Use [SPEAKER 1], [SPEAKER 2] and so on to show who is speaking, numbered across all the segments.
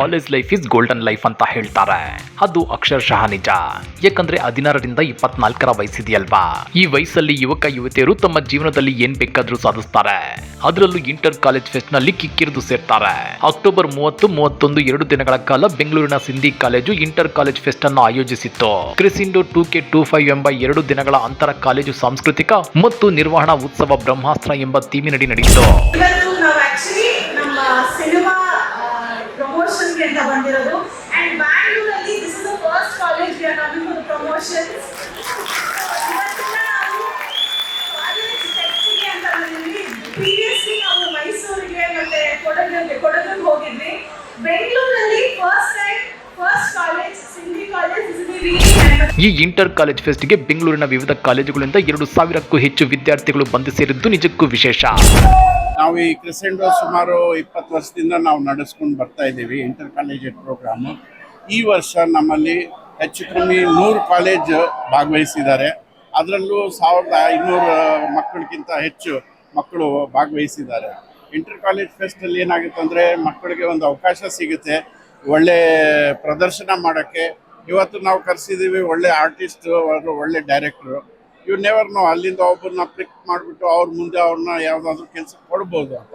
[SPEAKER 1] College life is golden life ಅಂತ ಹೇಳ್ತಾರೆ. ಅದು ಅಕ್ಷರಶಃ ನಿಜ. ಯಾಕಂದ್ರೆ ಹದಿನಾರರಿಂದ ಇಪ್ಪತ್ನಾಲ್ಕರ ವಯಸ್ಸಿದೆಯಲ್ವಾ? ಈ ವಯಸ್ಸಲ್ಲಿ ಯುವಕ, ಯುವತಿಯರು ತಮ್ಮ ಜೀವನದಲ್ಲಿ ಏನ್ ಬೇಕಾದ್ರೂ ಸಾಧಿಸ್ತಾರೆ. ಅದರಲ್ಲೂ ಇಂಟರ್ ಕಾಲೇಜ್ ಫೆಸ್ಟ್ನಲ್ಲಿ ಕಿಕ್ಕಿರಿದು ಸೇರ್ತಾರೆ. ಅಕ್ಟೋಬರ್ ಮೂವತ್ತು, ಮೂವತ್ತೊಂದು, ಎರಡು ದಿನಗಳ ಕಾಲ ಬೆಂಗಳೂರಿನ Sindhi college inter college fest ಅನ್ನು ಆಯೋಜಿಸಿತ್ತು. Crescendo two K two five ಎಂಬ ಎರಡು ದಿನಗಳ ಅಂತರ ಕಾಲೇಜು ಸಾಂಸ್ಕೃತಿಕ ಮತ್ತು ನಿರ್ವಹಣಾ ಉತ್ಸವ ಬ್ರಹ್ಮಾಸ್ತ್ರ ಎಂಬ ಥೀಮಿನಡಿ ನಡೆಯಿತು
[SPEAKER 2] ಇವತ್ತು ನಾವು ಆಕ್ಚುಲಿ ನಮ್ಮ ಸಿನಿಮಾ ಪ್ರಮೋಷನ್ಗೆ ಅಂತ ಬಂದಿರೋದು ಅಂಡ್ ಬ್ಯಾಂಗ್ಳೂರಲ್ಲಿ this is the first college we are coming for promotions college ಫೆಸ್ಟಿಗೆ ಅಂತ ಬಂದಿದ್ವಿ ಪ್ರೀವಿಯಸ್ಲಿ ನಾವು ಮೈಸೂರಿಗೆ ಮತ್ತೆ ಕೊಡಗಿಗೆ ಕೊಡಗಿಗೆ ಹೋಗಿದ್ವಿ. ಬೆಂಗಳೂರಲ್ಲಿ first time first college Sindhi college is really
[SPEAKER 1] ಈ ಇಂಟರ್ ಕಾಲೇಜ್ ಫೆಸ್ಟ್ಗೆ ಬೆಂಗಳೂರಿನ ವಿವಿಧ ಕಾಲೇಜುಗಳಿಂದ ಎರಡು ಸಾವಿರಕ್ಕೂ ಹೆಚ್ಚು ವಿದ್ಯಾರ್ಥಿಗಳು ಬಂದು ಸೇರಿದ್ದು ನಿಜಕ್ಕೂ ವಿಶೇಷ.
[SPEAKER 3] ನಾವು ಈ ಕ್ರಿಸೆಂಡೋ ಸುಮಾರು ಇಪ್ಪತ್ತು ವರ್ಷದಿಂದ ನಾವು ನಡೆಸ್ಕೊಂಡು ಬರ್ತಾ ಇದ್ದೀವಿ ಇಂಟರ್ ಕಾಲೇಜೆಟ್ ಪ್ರೋಗ್ರಾಮು ಈ ವರ್ಷ ನಮ್ಮಲ್ಲಿ ಹೆಚ್ಚು ಕಮ್ಮಿ ನೂರು ಕಾಲೇಜ್ ಭಾಗವಹಿಸಿದ್ದಾರೆ. ಅದರಲ್ಲೂ ಸಾವಿರದ ಐನೂರು ಮಕ್ಕಳಿಗಿಂತ ಹೆಚ್ಚು ಮಕ್ಕಳು ಭಾಗವಹಿಸಿದ್ದಾರೆ. ಇಂಟರ್ ಕಾಲೇಜ್ ಫೆಸ್ಟಲ್ಲಿ ಏನಾಗುತ್ತೆ ಅಂದರೆ ಮಕ್ಕಳಿಗೆ ಒಂದು ಅವಕಾಶ ಸಿಗುತ್ತೆ, ಒಳ್ಳೆ ಪ್ರದರ್ಶನ ಮಾಡೋಕ್ಕೆ. ಇವತ್ತು ನಾವು ಕರೆಸಿದ್ದೀವಿ ಒಳ್ಳೆ ಆರ್ಟಿಸ್ಟು ಒಳ್ಳೆ ಡೈರೆಕ್ಟ್ರು ಯು ನೆವರ್ ನೋ ಅಲ್ಲಿಂದ ಒಬ್ಬರನ್ನ ಪಿಕ್ ಮಾಡಿಬಿಟ್ಟು ಅವ್ರ ಮುಂದೆ ಅವ್ರನ್ನ ಯಾವುದಾದ್ರೂ ಕೆಲಸ ಕೊಡ್ಬೋದು ಅಂತ.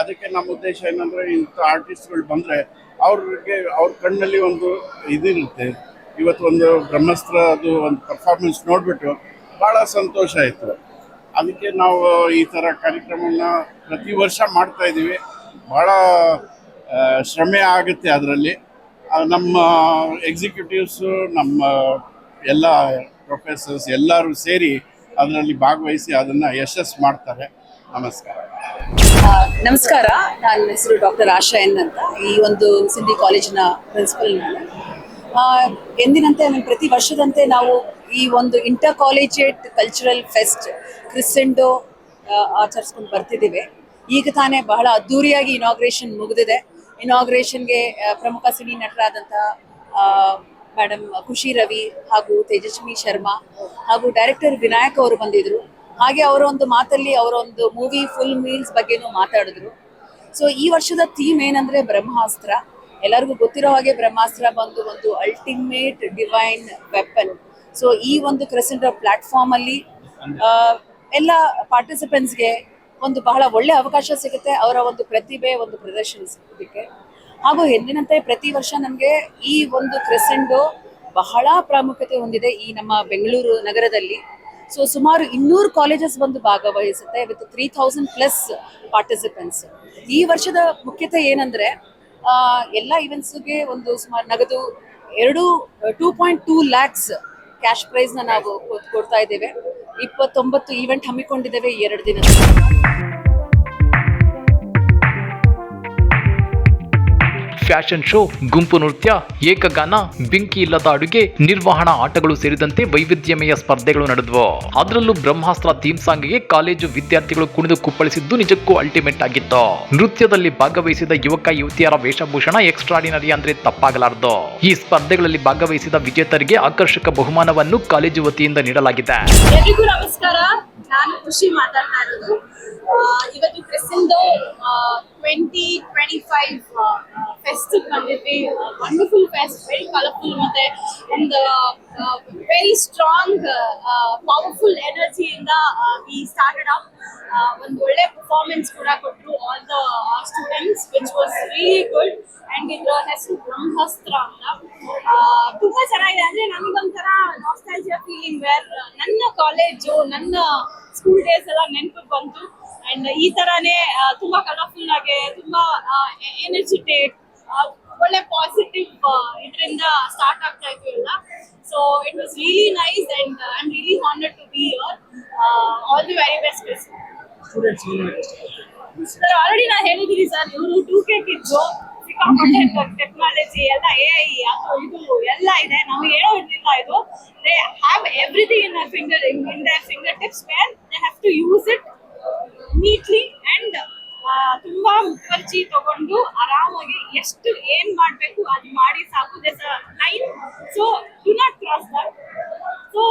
[SPEAKER 3] ಅದಕ್ಕೆ ನಮ್ಮ ಉದ್ದೇಶ ಏನಂದರೆ ಇಂಥ ಆರ್ಟಿಸ್ಟ್ಗಳು ಬಂದರೆ ಅವ್ರಿಗೆ, ಅವ್ರ ಕಣ್ಣಲ್ಲಿ ಒಂದು ಇದಿರುತ್ತೆ. ಇವತ್ತು ಒಂದು ಬ್ರಹ್ಮಸ್ತ್ರ ಅದು ಒಂದು ಪರ್ಫಾರ್ಮೆನ್ಸ್ ನೋಡಿಬಿಟ್ಟು ಭಾಳ ಸಂತೋಷ ಆಯಿತು. ಅದಕ್ಕೆ ನಾವು ಈ ಥರ ಕಾರ್ಯಕ್ರಮನ ಪ್ರತಿ ವರ್ಷ ಮಾಡ್ತಾ ಇದ್ದೀವಿ. ಭಾಳ ಶ್ರಮೆ ಆಗುತ್ತೆ ಅದರಲ್ಲಿ. ನಮ್ಮ ಎಕ್ಸಿಕ್ಯೂಟಿವ್ಸು ನಮ್ಮ ಎಲ್ಲ ಪ್ರೊಫೆಸರ್ಸ್ ಎಲ್ಲರೂ ಸೇರಿ ಅದರಲ್ಲಿ ಭಾಗವಹಿಸಿ ಅದನ್ನು ಯಶಸ್ಸು ಮಾಡ್ತಾರೆ. ನಮಸ್ಕಾರ.
[SPEAKER 4] ನಮಸ್ಕಾರ. ನನ್ನ ಹೆಸರು ಡಾಕ್ಟರ್ ಆಶಾ ಎನ್ ಅಂತ. ಈ ಒಂದು ಸಿಂಧಿ ಕಾಲೇಜಿನ ಪ್ರಿನ್ಸಿಪಲ್ ನಾನು. ಎಂದಿನಂತೆ ಪ್ರತಿ ವರ್ಷದಂತೆ ನಾವು ಈ ಒಂದು inter collegiate cultural fest Crescendo ಆಚರಿಸ್ಕೊಂಡು ಬರ್ತಿದ್ದೀವಿ. ಈಗ ತಾನೇ ಬಹಳ ಅದ್ದೂರಿಯಾಗಿ ಇನಾಗ್ರೇಷನ್ ಮುಗಿದಿದೆ. ಇನಾಗ್ರೇಷನ್ಗೆ ಪ್ರಮುಖ ಸಿನಿ ನಟರಾದಂಥ ಮೇಡಮ್ ಖುಷಿ ರವಿ ಹಾಗೂ ತೇಜಸ್ವಿ ಶರ್ಮಾ ಹಾಗೂ ಡೈರೆಕ್ಟರ್ ವಿನಾಯಕ್ ಅವರು ಬಂದಿದ್ರು. ಹಾಗೆ ಅವರ ಒಂದು ಮಾತಲ್ಲಿ ಅವರ ಒಂದು ಮೂವಿ ಫುಲ್ ಮೀಲ್ಸ್ ಬಗ್ಗೆನೂ ಮಾತಾಡಿದ್ರು. ಸೊ ಈ ವರ್ಷದ ಥೀಮ್ ಏನಂದ್ರೆ ಬ್ರಹ್ಮಾಸ್ತ್ರ. ಎಲ್ಲರಿಗೂ ಗೊತ್ತಿರೋ ಹಾಗೆ ಬ್ರಹ್ಮಾಸ್ತ್ರ ಬಂದು ಒಂದು ಅಲ್ಟಿಮೇಟ್ ಡಿವೈನ್ ವೆಪನ್ ಸೊ ಈ ಒಂದು ಕ್ರೆಸೆಂಟ್ ಪ್ಲಾಟ್ಫಾರ್ಮ್ ಅಲ್ಲಿ ಎಲ್ಲ ಪಾರ್ಟಿಸಿಪೆಂಟ್ಸ್ಗೆ ಒಂದು ಬಹಳ ಒಳ್ಳೆ ಅವಕಾಶ ಸಿಗುತ್ತೆ. ಅವರ ಒಂದು ಪ್ರತಿಭೆ, ಒಂದು ಪ್ರದರ್ಶನಿಸೋದಕ್ಕೆ ಹಾಗೂ ಎಂದಿನಂತೆ ಪ್ರತಿ ವರ್ಷ ನಮಗೆ ಈ ಒಂದು ಕ್ರೆಸೆಂಡು ಬಹಳ ಪ್ರಾಮುಖ್ಯತೆ ಹೊಂದಿದೆ ಈ ನಮ್ಮ ಬೆಂಗಳೂರು ನಗರದಲ್ಲಿ. ಸೊ ಸುಮಾರು ಇನ್ನೂರು ಕಾಲೇಜಸ್ ಬಂದು ಭಾಗವಹಿಸುತ್ತೆ with three thousand plus participants ಈ ವರ್ಷದ ಮುಖ್ಯತೆ ಏನಂದ್ರೆ ಎಲ್ಲ ಇವೆಂಟ್ಸ್ಗೆ ಒಂದು ಸುಮಾರು ನಗದು ಎರಡು two point two lakhs cash ಪ್ರೈಸ್ನ ನಾವು ಕೊಡ್- ಕೊಡ್ತಾ ಇದ್ದೇವೆ. ಇಪ್ಪತ್ತೊಂಬತ್ತು ಈವೆಂಟ್ ಹಮ್ಮಿಕೊಂಡಿದ್ದೇವೆ ಎರಡು ದಿನದಲ್ಲಿ.
[SPEAKER 1] ಫ್ಯಾಷನ್ ಶೋ, ಗುಂಪು ನೃತ್ಯ, ಏಕಗಾನ, ಬೆಂಕಿ ಇಲ್ಲದ ಅಡುಗೆ, ನಿರ್ವಹಣಾ ಆಟಗಳು ಸೇರಿದಂತೆ ವೈವಿಧ್ಯಮಯ ಸ್ಪರ್ಧೆಗಳು ನಡೆದವು. ಅದರಲ್ಲೂ ಬ್ರಹ್ಮಾಸ್ತ್ರ ಥೀಮ್ ಸಾಂಗ್ಗೆ ಕಾಲೇಜು ವಿದ್ಯಾರ್ಥಿಗಳು ಕುಣಿದು ಕುಪ್ಪಳಿಸಿದ್ದು ನಿಜಕ್ಕೂ ಅಲ್ಟಿಮೇಟ್ ಆಗಿತ್ತು. ನೃತ್ಯದಲ್ಲಿ ಭಾಗವಹಿಸಿದ ಯುವಕ, ಯುವತಿಯರ ವೇಷಭೂಷಣ ಎಕ್ಸ್ಟ್ರಾಡಿನರಿ ಅಂದ್ರೆ ತಪ್ಪಾಗಲಾರದು. ಈ ಸ್ಪರ್ಧೆಗಳಲ್ಲಿ ಭಾಗವಹಿಸಿದ ವಿಜೇತರಿಗೆ ಆಕರ್ಷಕ ಬಹುಮಾನವನ್ನು ಕಾಲೇಜು ವತಿಯಿಂದ ನೀಡಲಾಗಿದೆ.
[SPEAKER 5] ನಮಸ್ಕಾರ. ನಾನು ಖುಷಿ ಮಾತಾಡ್ತಾ ಇರೋದು ಇವತ್ತು Crescendo twenty twenty five fest ಬಂದಿದ್ವಿ ವಂಡರ್ಫುಲ್ ಫೆಸ್ಟ್ ವೆರಿ ಕಲರ್ಫುಲ್ ಮತ್ತೆ ಒಂದು ವೆರಿ ಸ್ಟ್ರಾಂಗ್ ಪವರ್ಫುಲ್ ಎನರ್ಜಿಯಿಂದ ವಿ ಸ್ಟಾರ್ಟೆಡ್ ಅಪ್ ಒಂದು ಒಳ್ಳೆ ಪರ್ಫಾರ್ಮೆನ್ಸ್ ಕೂಡ ಕೊಟ್ಟರು all the students which was really good and ಇದ್ರ ಹೆಸರು ಬ್ರಹ್ಮಾಸ್ತ್ರ ಅಂತ ಆ, ತುಂಬಾ ಚೆನ್ನಾಗಿದೆ. ಅಂದ್ರೆ ನಮಗೊಂಥರ ನಾಸ್ಟಾಲಜಿಯಾ ಫೀಲಿಂಗ್ ವೇರ್ ನನ್ನ ಕಾಲೇಜು ನನ್ನ ಸ್ಕೂಲ್ ಡೇಸ್ ಎಲ್ಲ ನೆನಪು ಬಂತು. ಅಂಡ್ ಈ ತರಾನೇ ಆ, ತುಂಬಾ ಕಲರ್ಫುಲ್ ಆಗಿ ತುಂಬಾ ಎನರ್ಜಿಟೇಟ್ ಒಳ್ಳೆ ಪಾಸಿಟಿವ್ ಇದರಿಂದ ಸ್ಟಾರ್ಟ್ ಆಗ್ತಾ ಇತ್ತು ಎಲ್ಲ so it was really nice and I am really honoured to be your all the very best sir already ನಾನು ಹೇಳಿದ್ದೀನಿ ಸರ್ ಇವರು ಟೂ ಕೆ ಕಿಡ್ಸು ಟೆಕ್ನಾಲಜಿ ಎಲ್ಲ ಎ ಐ ಅದು ಇದು, ಎಲ್ಲ ಇದೆ. ನಾವು ಇರಲಿಲ್ಲ ಇದು. They have everything in finger in their finger tips where they have to use it neatly and ತುಂಬಾ ಮುಖರ್ಜಿ ತಗೊಂಡು ಆರಾಮಾಗಿ ಎಷ್ಟು ಏನ್ ಮಾಡ್ಬೇಕು, ಅದು ಮಾಡಿ ಸಾಕು there's line so do not cross that so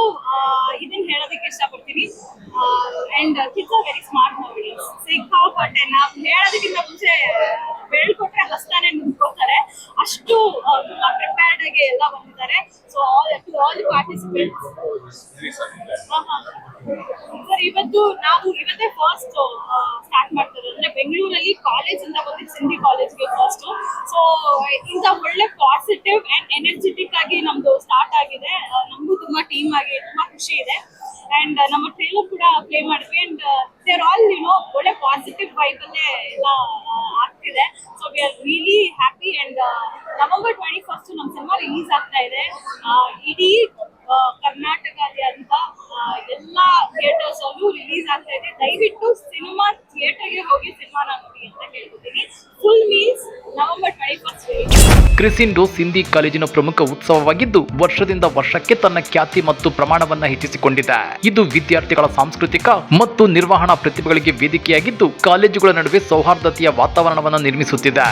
[SPEAKER 5] ಇದನ್ನ ಹೇಳೋದಕ್ಕೆ ಇಷ್ಟಪಡ್ತೀನಿ. And kids are very smart nowadays ಸಿಕ್ಕಾಪಟ್ಟೆ ನಾವು ಹೇಳೋದಕ್ಕಿಂತ ಮುಂಚೆ ಬೆಳ್ಕೊಟ್ರೆ ಹಸ್ತಾನೆ ನುಗ್ಕೊತಾರೆ ಅಷ್ಟು ತುಂಬಾ ಪ್ರಿಪೇರ್ಡ್ ಆಗಿ ಎಲ್ಲ ಬಂದಿದ್ದಾರೆ. So all to all participates sir, ಇವತ್ತು ನಾವು ಇವತ್ತೇ ಫಸ್ಟ್ ಸ್ಟಾರ್ಟ್ ಮಾಡ್ತಾರೆ ಅಂದ್ರೆ ಬೆಂಗಳೂರಲ್ಲಿ ಕಾಲೇಜ್ ಇಂದ ಬಂದಿದ್ದು ಸಿಂಧಿ ಕಾಲೇಜ್ಗೆ ಫಸ್ಟ್ ಸೊ ಇಂಥ ಒಳ್ಳೆ ಪಾಸಿಟಿವ್ ಅಂಡ್ ಎನರ್ಜೆಟಿಕ್ ಆಗಿ ನಮ್ದು ಸ್ಟಾರ್ಟ್ ಆಗಿದೆ. ನಮಗೂ ತುಂಬಾ ಟೀಮ್ ಆಗಿ ತುಂಬಾ ಖುಷಿ ಇದೆ. ಅಂಡ್ ನಮ್ಮ ಟ್ರೇಲರ್ ಕೂಡ ಪ್ಲೇ ಮಾಡಿದ್ವಿ. And they are all you ಒಳ್ಳೆ ಪಾಸಿಟಿವ್ ವೈಬ್ ಅಲ್ಲೇ ಎಲ್ಲ ಆಗ್ತಿದೆ. So we are really happy and November twenty first ನಮ್ಮ ಸಿನಿಮಾ ರಿಲೀಸ್ ಆಗ್ತಾ ಇದೆ. ಇಡೀ ಕರ್ನಾಟಕದಾದ್ಯಂತ ಎಲ್ಲ ಥಿಯೇಟರ್ಸ್ ಅಲ್ಲೂ ರಿಲೀಸ್ ಆಗ್ತಾ ಇದೆ. ದಯವಿಟ್ಟು ಸಿನಿಮಾ ಥಿಯೇಟರ್ಗೆ ಹೋಗಿ ಸಿನಿಮಾನ ನೋಡಿ ಅಂತ ಕೇಳ್ಕೊತೀನಿ. Full means November twenty first
[SPEAKER 1] Crescendo Sindhi ಕಾಲೇಜಿನ ಪ್ರಮುಖ ಉತ್ಸವವಾಗಿದ್ದು, ವರ್ಷದಿಂದ ವರ್ಷಕ್ಕೆ ತನ್ನ ಖ್ಯಾತಿ ಮತ್ತು ಪ್ರಮಾಣವನ್ನ ಹೆಚ್ಚಿಸಿಕೊಂಡಿದೆ. ಇದು ವಿದ್ಯಾರ್ಥಿಗಳ ಸಾಂಸ್ಕೃತಿಕ ಮತ್ತು ನಿರ್ವಹಣಾ ಪ್ರತಿಭೆಗಳಿಗೆ ವೇದಿಕೆಯಾಗಿದ್ದು, ಕಾಲೇಜುಗಳ ನಡುವೆ ಸೌಹಾರ್ದತೆಯ ವಾತಾವರಣವನ್ನು ನಿರ್ಮಿಸುತ್ತಿದೆ.